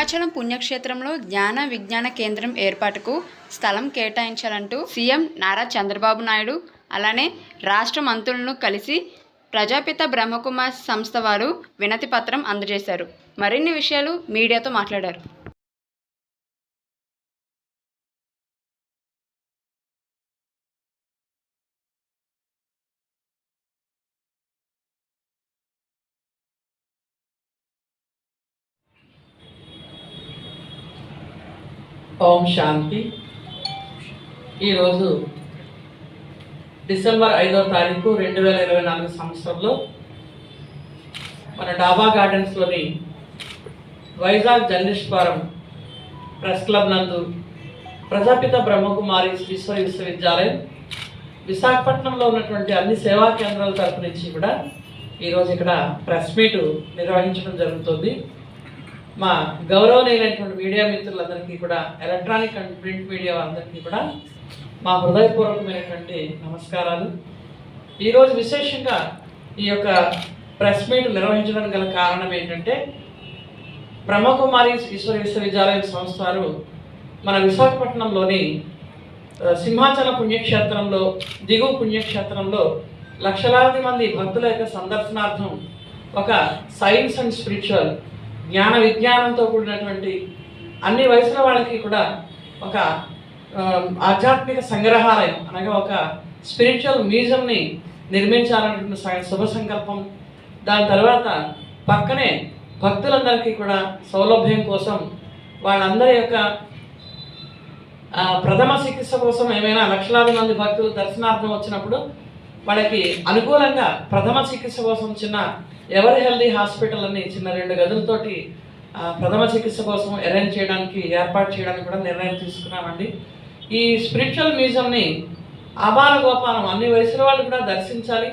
సింహాచలం పుణ్యక్షేత్రంలో జ్ఞాన విజ్ఞాన కేంద్రం ఏర్పాటుకు స్థలం కేటాయించాలంటూ సీఎం నారా చంద్రబాబు నాయుడు అలానే రాష్ట్ర మంత్రులను కలిసి ప్రజాపిత బ్రహ్మకుమార్ సంస్థ వారు వినతి పత్రం అందజేశారు. మరిన్ని విషయాలు మీడియాతో మాట్లాడారు. ఓం శాంతి. ఈరోజు డిసెంబర్ ఐదో తారీఖు రెండు వేల ఇరవై నాలుగు సంవత్సరంలో మన డాబా గార్డెన్స్లోని వైజాగ్ జర్నలిస్ట్ ప్రెస్ క్లబ్ నందు ప్రజాపిత బ్రహ్మకుమారి విశ్వ విశ్వవిద్యాలయం విశాఖపట్నంలో ఉన్నటువంటి అన్ని సేవా కేంద్రాల తరపు నుంచి కూడా ఈరోజు ఇక్కడ ప్రెస్ మీట్ నిర్వహించడం జరుగుతుంది. మా గౌరవనీయులైనటువంటి మీడియా మిత్రులందరికీ కూడా ఎలక్ట్రానిక్ అండ్ ప్రింట్ మీడియా అందరికీ కూడా మా హృదయపూర్వకమైనటువంటి నమస్కారాలు. ఈరోజు విశేషంగా ఈ యొక్క ప్రెస్ మీట్ నిర్వహించడానికి గల కారణం ఏంటంటే బ్రహ్మకుమారి ఈశ్వర విశ్వవిద్యాలయం సంస్థ వారు మన విశాఖపట్నంలోని సింహాచల పుణ్యక్షేత్రంలో దిగువ పుణ్యక్షేత్రంలో లక్షలాది మంది భక్తుల యొక్క సందర్శనార్థం ఒక సైన్స్ అండ్ స్పిరిచువల్ జ్ఞాన విజ్ఞానంతో కూడినటువంటి అన్ని వయసుల వాళ్ళకి కూడా ఒక ఆధ్యాత్మిక సంగ్రహాలయం అనగా ఒక స్పిరిచువల్ మ్యూజియంని నిర్మించాలనే శుభ సంకల్పం. దాని తర్వాత పక్కనే భక్తులందరికీ కూడా సౌలభ్యం కోసం వాళ్ళందరి యొక్క ప్రథమ చికిత్స కోసం ఏమైనా లక్షలాది మంది భక్తులు దర్శనార్థం వచ్చినప్పుడు వాళ్ళకి అనుకూలంగా ప్రథమ చికిత్స కోసం చిన్న ఎవరి హెల్దీ హాస్పిటల్ అని చిన్న రెండు గదులతోటి ప్రథమ చికిత్స కోసం అరేంజ్ చేయడానికి ఏర్పాటు చేయడానికి కూడా నిర్ణయం తీసుకున్నామండి. ఈ స్పిరిచువల్ మ్యూజియంని అబాల గోపాలం అన్ని వయసుల వాళ్ళు కూడా దర్శించాలి.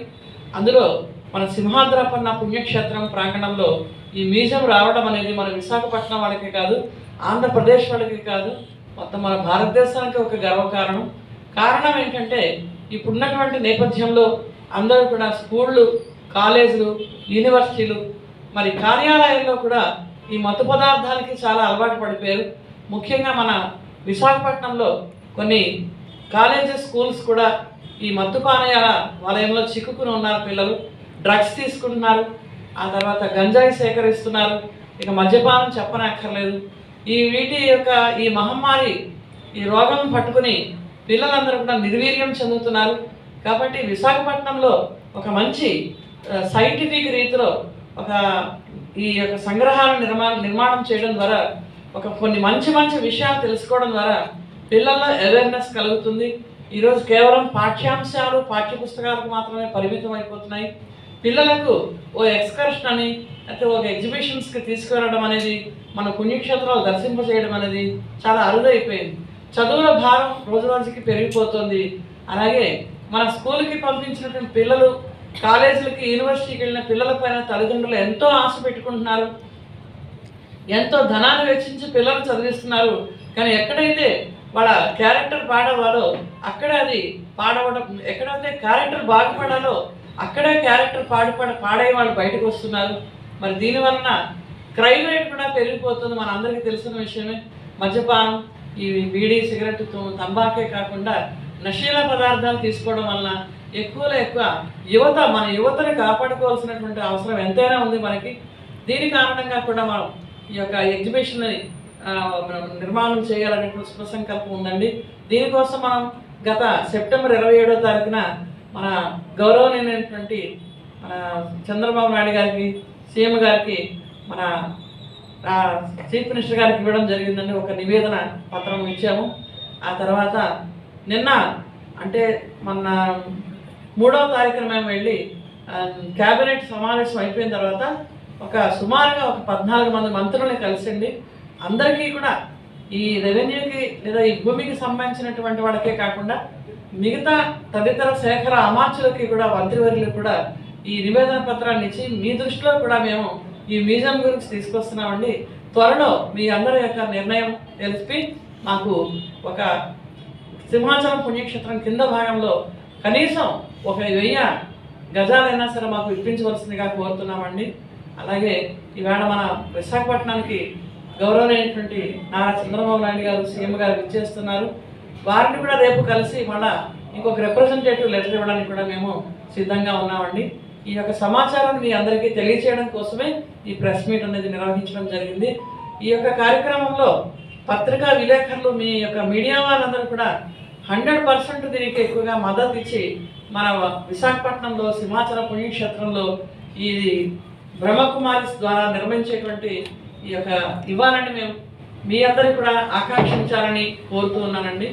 అందులో మన సింహాద్రపన్న పుణ్యక్షేత్రం ప్రాంగణంలో ఈ మ్యూజియం రావడం అనేది మన విశాఖపట్నం వాళ్ళకి కాదు ఆంధ్రప్రదేశ్ వాళ్ళకి కాదు మొత్తం మన భారతదేశానికి ఒక గర్వకారణం. కారణం ఏంటంటే ఇప్పుడున్నటువంటి నేపథ్యంలో అందరూ కూడా స్కూళ్ళు కాలేజీలు యూనివర్సిటీలు మరి కార్యాలయాల్లో కూడా ఈ మత్తు పదార్థాలకి చాలా అలవాటు పడిపోయారు. ముఖ్యంగా మన విశాఖపట్నంలో కొన్ని కాలేజెస్ స్కూల్స్ కూడా ఈ మత్తు పానీయాల వలయంలో చిక్కుకుని ఉన్నారు పిల్లలు. డ్రగ్స్ తీసుకుంటున్నారు. ఆ తర్వాత గంజాయి సేకరిస్తున్నారు. ఇక మద్యపానం చెప్పనక్కర్లేదు. ఈ వీటి యొక్క ఈ మహమ్మారి ఈ రోగం పట్టుకుని పిల్లలందరూ కూడా నిర్వీర్యం చెందుతున్నారు. కాబట్టి విశాఖపట్నంలో ఒక మంచి సైంటిఫిక్ రీతిలో ఒక ఈ యొక్క సంగ్రహాలను నిర్మాణం నిర్మాణం చేయడం ద్వారా ఒక కొన్ని మంచి మంచి విషయాలు తెలుసుకోవడం ద్వారా పిల్లల్లో అవేర్నెస్ కలుగుతుంది. ఈరోజు కేవలం పాఠ్యాంశాలు పాఠ్యపుస్తకాలకు మాత్రమే పరిమితం అయిపోతున్నాయి. పిల్లలకు ఓ ఎక్స్కర్షన్ అని అయితే ఒక ఎగ్జిబిషన్స్కి తీసుకురావడం అనేది మన పుణ్యక్షేత్రాలు దర్శింపజేయడం అనేది చాలా అరుదైపోయింది. చదువుల భారం రోజు రోజుకి పెరిగిపోతుంది. అలాగే మన స్కూల్కి పంపించినటువంటి పిల్లలు కాలేజీలకి యూనివర్సిటీకి వెళ్ళిన పిల్లల పైన తల్లిదండ్రులు ఎంతో ఆశ పెట్టుకుంటున్నారు. ఎంతో ధనాన్ని వెచ్చించి పిల్లలు చదివిస్తున్నారు. కానీ ఎక్కడైతే వాళ్ళ క్యారెక్టర్ పాడవాలో అక్కడే అది పాడవడం ఎక్కడైతే క్యారెక్టర్ బాగుపడాలో అక్కడే క్యారెక్టర్ పాడుపడ పాడే వాళ్ళు బయటకు వస్తున్నారు. మరి దీనివలన క్రైమ్ రేట్ కూడా పెరిగిపోతుంది. మన అందరికీ తెలిసిన విషయమే. మద్యపానం ఈ బీడీ సిగరెట్ తో- తంబాకే కాకుండా నశీల పదార్థాలు తీసుకోవడం వలన ఎక్కువలో ఎక్కువ. యువత మన యువతని కాపాడుకోవాల్సినటువంటి అవసరం ఎంతైనా ఉంది మనకి. దీని కారణంగా కూడా మనం ఈ యొక్క ఎగ్జిబిషన్ని నిర్మాణం చేయాలనేటువంటి శుభ సంకల్పం ఉందండి. దీనికోసం మనం గత సెప్టెంబర్ ఇరవై ఏడో తారీఖున మన గౌరవనీయమైనటువంటి మన చంద్రబాబు నాయుడు గారికి సీఎం గారికి మన చీఫ్ మినిస్టర్ గారికి ఇవ్వడం జరిగిందండి. ఒక నివేదన పత్రం ఇచ్చాము. ఆ తర్వాత నిన్న అంటే మన మూడవ కార్యక్రమం వెళ్ళి క్యాబినెట్ సమావేశం అయిపోయిన తర్వాత ఒక సుమారుగా ఒక పద్నాలుగు మంది మంత్రుల్ని కలిసిండి అందరికీ కూడా ఈ రెవెన్యూకి లేదా ఈ భూమికి సంబంధించినటువంటి వాళ్ళకే కాకుండా మిగతా తదితర శేఖర అమాత్యులకి కూడా మంత్రివర్యులకు కూడా ఈ నివేదన పత్రాన్ని ఇచ్చి మీ దృష్టిలో కూడా మేము ఈ మ్యూజియం గురించి తీసుకొస్తున్నామండి. త్వరలో మీ అందరి యొక్క నిర్ణయం తెలిపి మాకు ఒక సింహాచలం పుణ్యక్షేత్రం కింద భాగంలో కనీసం ఒక వెయ్యి గజాలైనా సరే మాకు ఇప్పించవలసిందిగా కోరుతున్నామండి. అలాగే ఈవేళ మన విశాఖపట్నానికి గౌరవనీయటువంటి నారా చంద్రబాబు నాయుడు గారు సీఎం గారు ఇచ్చేస్తున్నారు వారిని కూడా రేపు కలిసి మళ్ళా ఇంకొక రిప్రజెంటేటివ్ లెటర్ ఇవ్వడానికి కూడా మేము సిద్ధంగా ఉన్నామండి. ఈ యొక్క సమాచారాన్ని మీ అందరికీ తెలియచేయడం కోసమే ఈ ప్రెస్ మీట్ అనేది నిర్వహించడం జరిగింది. ఈ యొక్క కార్యక్రమంలో పత్రికా విలేకరులు మీ యొక్క మీడియా వాళ్ళందరూ కూడా హండ్రెడ్ పర్సెంట్ దీనికి ఎక్కువగా మద్దతు ఇచ్చి మన విశాఖపట్నంలో సింహాచల పుణ్యక్షేత్రంలో ఈ బ్రహ్మకుమారి ద్వారా నిర్మించేటువంటి ఈ యొక్క ఇవ్వాలని మేము మీ అందరికి కూడా ఆకాంక్షించాలని కోరుతూ ఉన్నానండి.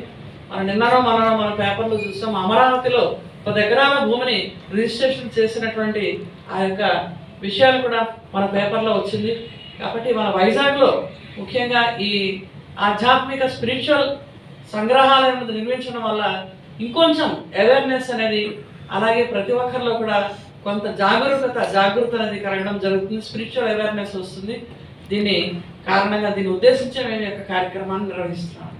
మనం నిన్ననో మననో మన పేపర్లో చూసాం అమరావతిలో ఒక ఎకరాల భూమిని రిజిస్ట్రేషన్ చేసినటువంటి ఆ యొక్క విషయాలు కూడా మన పేపర్లో వచ్చింది. కాబట్టి మన వైజాగ్లో ముఖ్యంగా ఈ ఆధ్యాత్మిక స్పిరిచువల్ సంగ్రహాలయం నిర్మించడం వల్ల ఇంకొంచెం అవేర్నెస్ అనేది అలాగే ప్రతి ఒక్కరిలో కూడా కొంత జాగరూకత జాగృత అనేది కలగడం జరుగుతుంది. స్పిరిచువల్ అవేర్నెస్ వస్తుంది. దీన్ని కారణంగా దీన్ని ఉద్దేశించి మేము యొక్క కార్యక్రమాన్ని నిర్వహిస్తున్నాం.